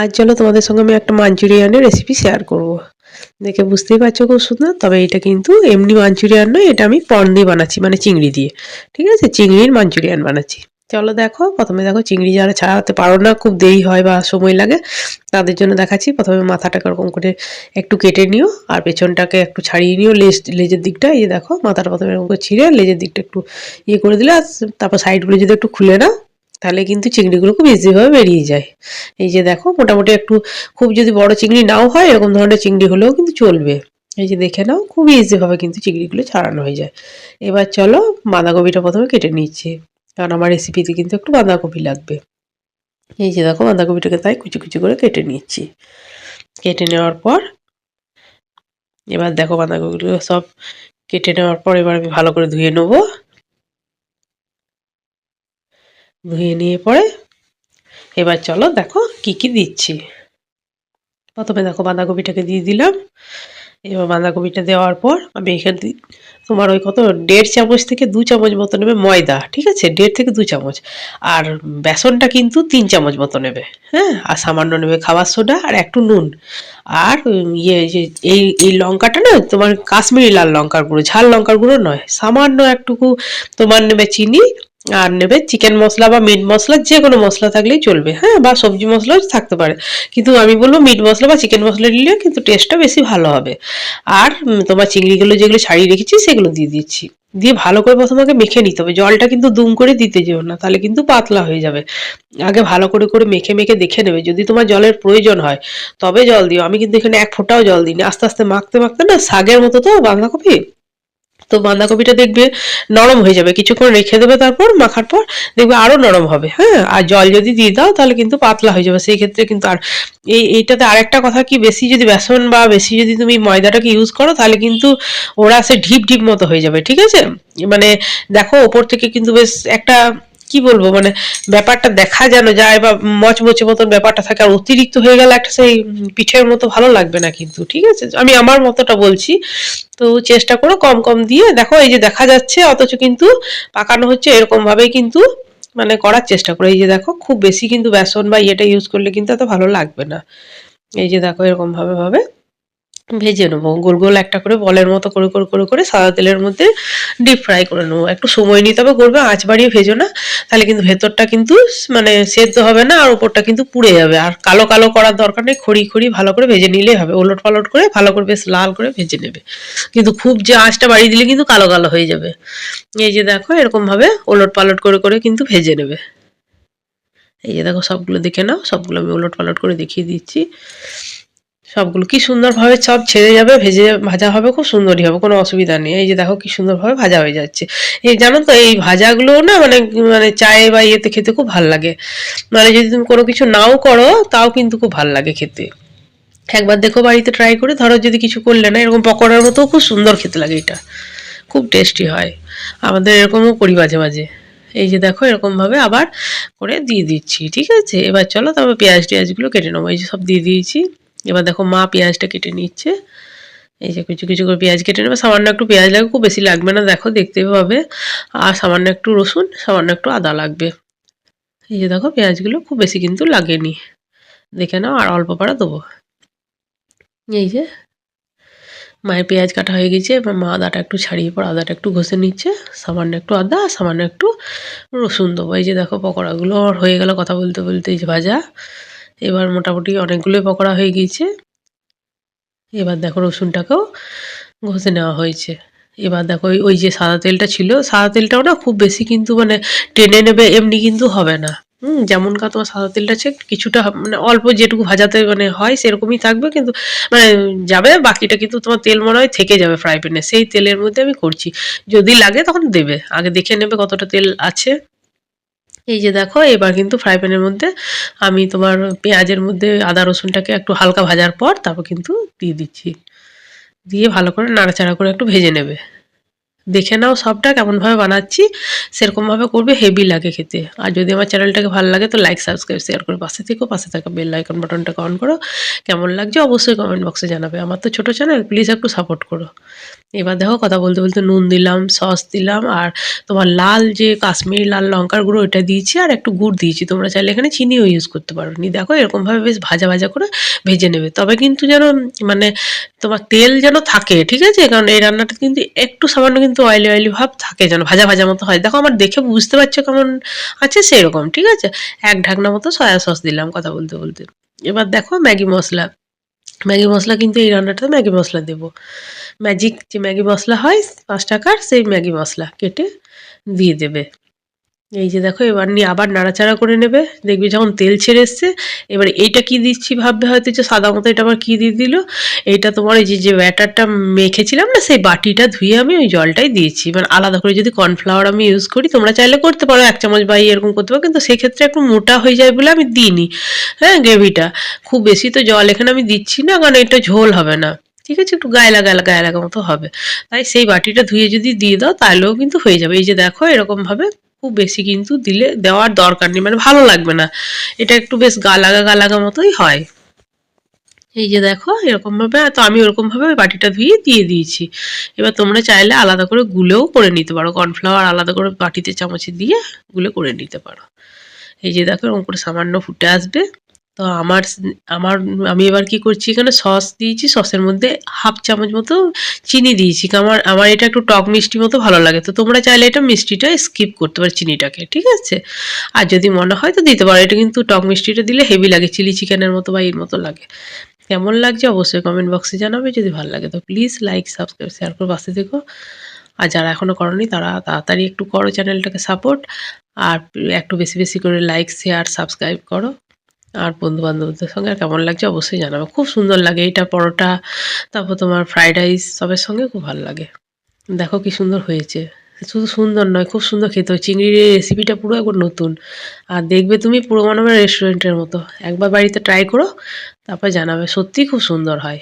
আজ চলো তোমাদের সঙ্গে আমি একটা মাঞ্চুরিয়ানের রেসিপি শেয়ার করব। দেখে বুঝতেই পারছ খুব সুন্দর তবে এটা কিন্তু এমনি মাঞ্চুরিয়ান নয়, এটা আমি পন দিয়ে বানাচ্ছি মানে চিংড়ি দিয়ে। ঠিক আছে? চিংড়ির মাঞ্চুরিয়ান বানাচ্ছি। চলো দেখো, প্রথমে দেখো চিংড়ি যারা ছাড়াতে পারো না, খুব দেরি হয় বা সময় লাগে, তাদের জন্য দেখাচ্ছি। প্রথমে মাথাটাকে ওরকম করে একটু কেটে নিও, আর পেছনটাকে একটু ছাড়িয়ে নিও, লেজ লেজের দিকটা, এই দেখো, মাথাটা প্রথমে এরকম করে ছিঁড়ে লেজের দিকটা একটু ইয়ে করে দিলে, আর তারপর সাইডগুলো যদি একটু খুলে নাও তাহলে কিন্তু চিংড়িগুলো খুব ইজিভাবে বেরিয়ে যায়। এই যে দেখো, মোটামুটি একটু খুব যদি বড় চিংড়ি নাও হয়, এরকম ধরনের চিংড়ি হলেও কিন্তু চলবে। এই যে দেখে নাও খুবই ইজিভাবে কিন্তু চিংড়িগুলো ছাড়ানো হয়ে যায়। এবার চলো বাঁধাকপিটা প্রথমে কেটে নিচ্ছি। কারণ আমার রেসিপিতে কিন্তু একটু বাঁধাকপি লাগবে। এই যে দেখো, বাঁধাকপিটাকে তাই কুচি কুচি করে কেটে নিচ্ছি। কেটে নেওয়ার পর, এবার দেখো বাঁধাকপিগুলো সব কেটে নেওয়ার পর এবার আমি ভালো করে ধুয়ে নেব। ধুয়ে নিয়ে পরে এবার চলো দেখো কি কি দিচ্ছি। প্রথমে দেখো বাঁধাকপিটাকে দিয়ে দিলাম। এবার বাঁধাকপিটা দেওয়ার পর আমি এখানে তোমার ওই কত, দেড় চামচ থেকে দু চামচ মতো নেবে ময়দা, ঠিক আছে? দেড় থেকে দু চামচ। আর বেসনটা কিন্তু তিন চামচ মতো নেবে হ্যাঁ? আর সামান্য নেবে খাবার সোডা আর একটু নুন। আর ইয়ে যে এই এই লঙ্কাটা না, তোমার কাশ্মীরি লাল লঙ্কার গুঁড়ো, ঝাল লঙ্কার গুঁড়ো নয়, সামান্য একটুকু তোমার নেবে চিনি আর নেবে চিকেন মশলা বা মিট মশলা যে কোনো মশলা থাকলেই চলবে হ্যাঁ বা সবজি মশলাও থাকতে পারে। কিন্তু আমি বলব মিট মশলা বা চিকেন মশলা দিলে কিন্তু টেস্টটা বেশি ভালো হবে। আর তোমার চিংড়িগুলো যেগুলো ছাড়িয়ে রেখেছি, সেগুলো দিয়ে দিচ্ছি। দিয়ে ভালো করে প্রথমে মেখে নিতে হবে। জলটা কিন্তু দুম করে দিতে যেও না, তাহলে কিন্তু পাতলা হয়ে যাবে। আগে ভালো করে করে মেখে মেখে দেখে নেবে। যদি তোমার জলের প্রয়োজন হয়, তবে জল দিও। আমি কিন্তু এখানে এক ফোঁটাও জল দিইনি। আস্তে আস্তে মাখতে মাখতে না, শাগের মতো তো বাঁধাকপি? তো বাঁধাকপিটা দেখবে নরম হয়ে যাবে। কিছুক্ষণ রেখে দেবে তারপর, মাখার পর দেখবে আরও নরম হবে হ্যাঁ? আর জল যদি দিয়ে দাও তাহলে কিন্তু পাতলা হয়ে যাবে। সেই ক্ষেত্রে কিন্তু আর এই, এইটাতে আরেকটা কথা কি, বেশি যদি বেসন বা বেশি যদি তুমি ময়দাটাকে ইউজ করো তাহলে কিন্তু ওরা সে ঢিপ ঢিপ মতো হয়ে যাবে, ঠিক আছে? মানে দেখো, ওপর থেকে কিন্তু বেশ একটা কি বলব মানে ব্যাপারটা দেখা যেন যায় বা মচমচে মতন ব্যাপারটা থাকে আর অতিরিক্ত হয়ে গেলে একটা সেই পিঠের মতো ভালো লাগবে না কিন্তু, ঠিক আছে? আমি আমার মতোটা বলছি। তো চেষ্টা করো কম কম দিয়ে, দেখো এই যে দেখা যাচ্ছে, অথচ কিন্তু পাকানো হচ্ছে এরকম ভাবেই কিন্তু মানে করার চেষ্টা করো। এই যে দেখো, খুব বেশি কিন্তু বেসন বা ইয়েটা ইউজ করলে কিন্তু এত ভালো লাগবে না। এই যে দেখো এরকম ভাবে ভাবে। ভেজে নেব। গোল গোল একটা করে বলের মতো করে করে করে করে সাদা তেলের মধ্যে ডিপ ফ্রাই করে নেব। একটু সময় নিতে হবে, করবে আঁচ বাড়িয়ে ভেজো না, তাহলে কিন্তু ভেতরটা কিন্তু মানে সেদ্ধ হবে না আর ওপরটা কিন্তু পুড়ে যাবে। আর কালো কালো করার দরকার নেই, খড়ি খড়ি ভালো করে ভেজে নিলেই হবে। ওলট পালট করে ভালো করে বেশ লাল করে ভেজে নেবে। কিন্তু খুব যে আঁচটা বাড়িয়ে দিলে কিন্তু কালো কালো হয়ে যাবে। এই যে দেখো এরকমভাবে ওলট পালট করে করে কিন্তু ভেজে নেবে। এই যে দেখো, সবগুলো দেখে নাও, সবগুলো আমি ওলট পালট করে দেখিয়ে দিচ্ছি। সবগুলো। কি সুন্দরভাবে সব ছেড়ে যাবে, ভেজে ভাজা হবে, খুব সুন্দরই হবে, কোনো অসুবিধা নেই। এই যে দেখো কি সুন্দরভাবে ভাজা হয়ে যাচ্ছে। এই জানো তো, এই ভাজাগুলো না মানে মানে চায়ে বা ইয়েতে খেতে খুব ভালো লাগে। মানে যদি তুমি কোনো কিছু নাও করো, তাও কিন্তু খুব ভালো লাগে খেতে। একবার দেখো বাড়িতে ট্রাই করে, ধরো যদি কিছু করলে না, এরকম পকোড়ার মতো খুব সুন্দর খেতে লাগে এটা। খুব টেস্টি হয়। আমাদের এরকমও করি মাঝে মাঝে। এই যে দেখো, এরকমভাবে আবার করে দিয়ে দিচ্ছি, ঠিক আছে? এবার চলো তবে পেঁয়াজ টেয়াজগুলো কেটে নেব। এই যে সব দিয়ে দিয়েছি। এবার দেখো মা পেঁয়াজটা কেটে নিচ্ছে। এই যে কিছু কিছু করে পেঁয়াজ কেটে নেবে। সামান্য একটু পেঁয়াজ লাগবে, খুব বেশি লাগবে না। দেখো দেখতে পাবে। আর সামান্য একটু রসুন, সামান্য একটু আদা লাগবে। এই যে দেখো পেঁয়াজগুলো খুব বেশি কিন্তু লাগেনি। দেখে নাও, আর অল্প পাড়া দেবো। এই যে মায়ের পেঁয়াজ কাটা হয়ে গেছে। এবার মা আদাটা একটু ছাড়িয়ে পর আদাটা একটু ঘষে নিচ্ছে। সামান্য একটু আদা, সামান্য একটু রসুন দেবো। এই যে দেখো পকোড়াগুলো আর হয়ে গেল কথা বলতে বলতে এই যে ভাজা। এবার মোটামুটি অনেকগুলোই পকোড়া হয়ে গিয়েছে। এবার দেখো রসুনটাকেও ঘষে নেওয়া হয়েছে। এবার দেখো ওই যে সাদা তেলটা ছিল, সাদা তেলটাও না খুব বেশি কিন্তু মানে টেনে নেবে এমনি কিন্তু হবে না। হুম, যেমন কা তোমার সাদা তেলটা আছে, কিছুটা মানে অল্প যেটুকু ভাজাতে মানে হয় সেরকমই থাকবে কিন্তু মানে যাবে, বাকিটা কিন্তু তোমার তেল মনে হয় থেকে যাবে ফ্রাই প্যানে সেই তেলের মধ্যে আমি করছি। যদি লাগে তখন দেবে, আগে দেখে নেবে কতটা তেল আছে। এই যে দেখো, এবার কিন্তু ফ্রাই প্যানের মধ্যে আমি তোমার পেঁয়াজের মধ্যে আদা রসুনটাকে একটু হালকা ভাজার পর তারপর কিন্তু দিয়ে দিচ্ছি। দিয়ে ভালো করে নাড়াচাড়া করে একটু ভেজে নেবে। দেখে নাও সবটা কেমনভাবে বানাচ্ছি, সেরকমভাবে করবে হেভি লাগে খেতে। আর যদি আমার চ্যানেলটাকে ভালো লাগে তো লাইক সাবস্ক্রাইব শেয়ার করে পাশে থেকো, পাশে থাকা বেল আইকন বাটনটাকে অন করো। কেমন লাগছে অবশ্যই কমেন্ট বক্সে জানাবে। আমার তো ছোটো চ্যানেল প্লিজ একটু সাপোর্ট করো। এবার দেখো কথা বলতে বলতে নুন দিলাম, সস দিলাম, আর তোমার লাল যে কাশ্মীরি লাল লঙ্কার গুঁড়ো ওটা দিয়েছি, আর একটু গুড় দিয়েছি। তোমরা চাইলে এখানে চিনিও ইউজ করতে পারো। নি দেখো এরকমভাবে বেশ ভাজা ভাজা করে ভেজে নেবে। তবে কিন্তু যেন মানে তোমার তেল যেন থাকে, ঠিক আছে? কারণ এই রান্নাটা কিন্তু একটু সামান্য কিন্তু অয়েলি অয়েলি ভাব থাকে, যেন ভাজা ভাজা মতো হয়। দেখো আমার দেখে বুঝতে পারছ কেমন আছে সেরকম, ঠিক আছে? এক ঢাকনা মতো সয়া সস দিলাম কথা বলতে বলতে। এবার দেখো ম্যাগি মশলা। ম্যাগি মশলা কিন্তু এই রান্নাটাতে ম্যাগি মশলা দেবো। ম্যাজিক যে ম্যাগি মশলা হয় পাঁচ টাকার, সেই ম্যাগি মশলা কেটে দিয়ে দেবে। এই যে দেখো, এবার নিয়ে আবার নাড়াচাড়া করে নেবে। দেখবি যখন তেল ছেড়ে এসছে, এবার এইটা কি দিচ্ছি ভাববে হয়তো যে সাদা মতো এটা আবার কী দিয়ে দিল? এইটা তোমার এই যে যে ব্যাটারটা মেখেছিলাম না, সেই বাটিটা ধুয়ে আমি ওই জলটাই দিয়েছি। মানে আলাদা করে যদি কর্নফ্লাওয়ার আমি ইউজ করি, তোমরা চাইলে করতে পারো, এক চামচ বা এরকম করতে পারো, কিন্তু সেক্ষেত্রে একটু মোটা হয়ে যায় বলে আমি দিইনি। হ্যাঁ গ্রেভিটা। খুব বেশি তো জল এখানে আমি দিচ্ছি না, কারণ এটা ঝোল হবে না। ঠিক আছে, একটু গায়ে লাগা গায়ে লাগা মতো হবে। তাই সেই বাটিটা ধুয়ে যদি দিয়ে দাও, তাহলেও কিন্তু হয়ে যাবে। এই যে দেখো, এরকমভাবে খুব বেশি কিন্তু দিলে, দেওয়ার দরকার নেই মানে ভালো লাগবে না। এটা একটু বেশ গালাগা গালাগা মতোই হয়। এই যে দেখো, এরকমভাবে, তো আমি ওরকমভাবে বাটিটা ধুয়ে দিয়ে দিয়েছি। এবার তোমরা চাইলে আলাদা করে গুলেও করে নিতে পারো। কর্নফ্লাওয়ার আলাদা করে বাটিতে চামচে দিয়ে গুলে করে নিতে পারো। এই যে দেখো, এরকম করে সামান্য ফুটে আসবে। তো আমার আমার, আমি এবার কি করছি? এখানে সস দিয়েছি সসের মধ্যে হাফ চামচ মতো চিনি দিয়েছি। আমার আমার এটা একটু টক মিষ্টি মতো ভালো লাগে। তো তোমরা চাইলে এটা মিষ্টিটা স্কিপ করতে পারো চিনিটাকে, ঠিক আছে? আর যদি মনে হয় তো দিতে পারো। এটা কিন্তু টক মিষ্টিটা দিলে হেভি লাগে চিলি চিকেনের মতো বা এর মতো লাগে। কেমন লাগছে অবশ্যই কমেন্ট বক্সে জানাবে। যদি ভালো লাগে তো প্লিজ লাইক সাবস্ক্রাইব শেয়ার করে, পাশে দেখো আর যারা এখনও করনি, তারা তাড়াতাড়ি একটু করো চ্যানেলটাকে সাপোর্ট আর একটু বেশি বেশি করে লাইক শেয়ার সাবস্ক্রাইব করো। আর বন্ধু বান্ধবদের সঙ্গে আর কেমন লাগছে অবশ্যই জানাবে। খুব সুন্দর লাগে এইটা, পরোটা, তারপর তোমার ফ্রাইড রাইস, সবের সঙ্গে খুব ভালো লাগে। দেখো কি সুন্দর হয়েছে। শুধু সুন্দর নয়, খুব সুন্দর খেতে হয়। চিংড়ির রেসিপিটা পুরো একবার নতুন। আর দেখবে তুমি পুরো মনে হবে রেস্টুরেন্টের মতো। একবার বাড়িতে ট্রাই করো, তারপর জানাবে। সত্যিই খুব সুন্দর হয়।